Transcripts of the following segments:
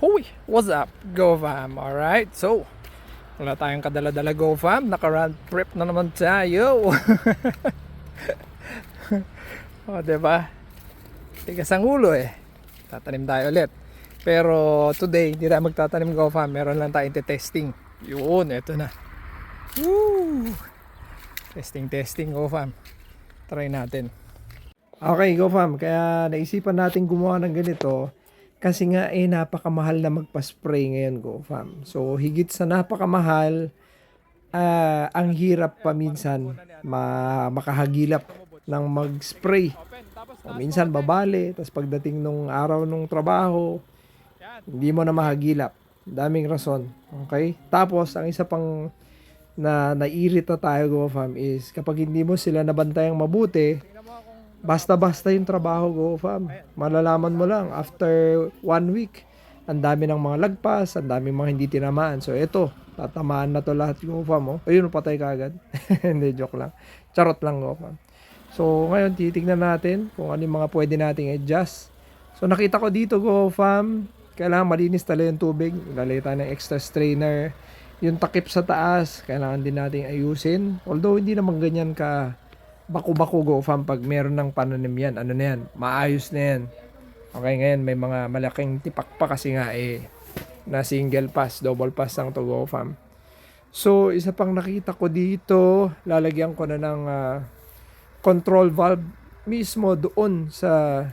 Hoy, what's up? Go fam, alright? So, wala tayong kadala-dala Go fam. Naka-round trip na naman tayo. o, diba? Tigas ang ulo eh. Tatanim tayo ulit. Pero today, hindi tayo magtatanim Go fam. Meron lang tayong testing. Yun, eto na. Woo! Testing, testing Go fam. Try natin. Okay, Go fam. Kaya naisipan natin gumawa ng ganito kasi nga eh napakamahal na magpa-spray ngayon Go fam. So higit sa napakamahal, ah, ang hirap pa minsan ma makahagilap ng mag-spray. O minsan babali, tapos pagdating nung araw nung trabaho, hindi mo na mahagilap. Daming rason. Okay? Tapos, ang isa pang na nairita tayo, Go Fam, is kapag hindi mo sila nabantayang mabuti, basta-basta yung trabaho, Go Fam. Malalaman mo lang, after one week, ang dami ng mga lagpas, ang dami mga hindi tinamaan. So, ito, tatamaan na to lahat, Go Fam. Oh. Ayun, patay ka agad. hindi, joke lang. Charot lang, Go Fam. So, ngayon, titignan natin kung ano yung mga pwede nating adjust. So, nakita ko dito, Go Fam, kailangan malinis talaga yung tubig. Lalagay tayo ng extra strainer. Yung takip sa taas, kailangan din nating ayusin. Although, hindi naman ganyan ka baku-baku Go Fam pag meron ng pananim yan. Ano na yan? Maayos na yan. Okay, ngayon may mga malaking tipak pa kasi nga eh na single pass, double pass lang to Go Fam. So, isa pang nakita ko dito, lalagyan ko na ng ah, control valve mismo doon sa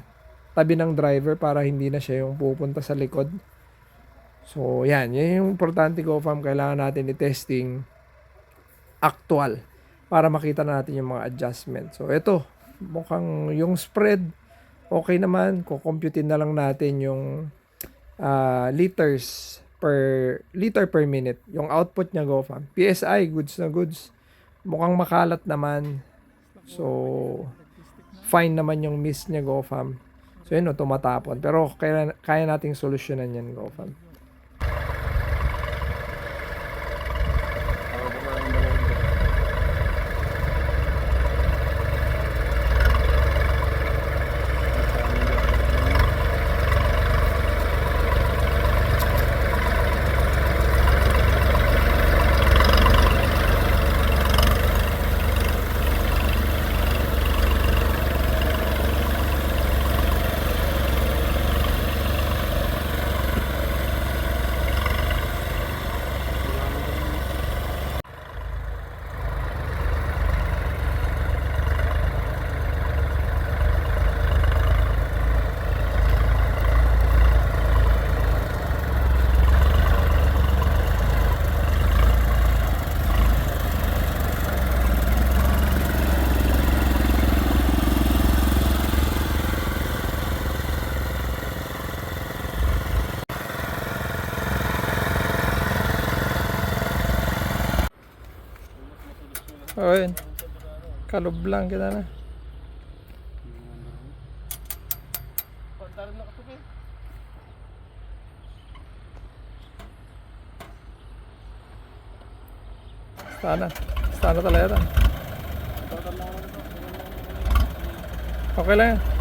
tabi ng driver para hindi na siya yung pupunta sa likod. So, yan. Yan yung importante ko, fam. Kailangan natin i-testing actual para makita natin yung mga adjustment. So, ito. Mukhang yung spread, okay naman. Kukomputin na lang natin yung ah, liters per liter per minute. Yung output niya, go fam. PSI, goods na goods. Mukhang makalat naman. So, fine naman yung miss niya, go fam. So, yun, no, tumatapon. Pero, kaya, kaya nating solusyonan yan, go Ayun. Kalob lang kita na. Sana. Sana talaga. Okay lang yan.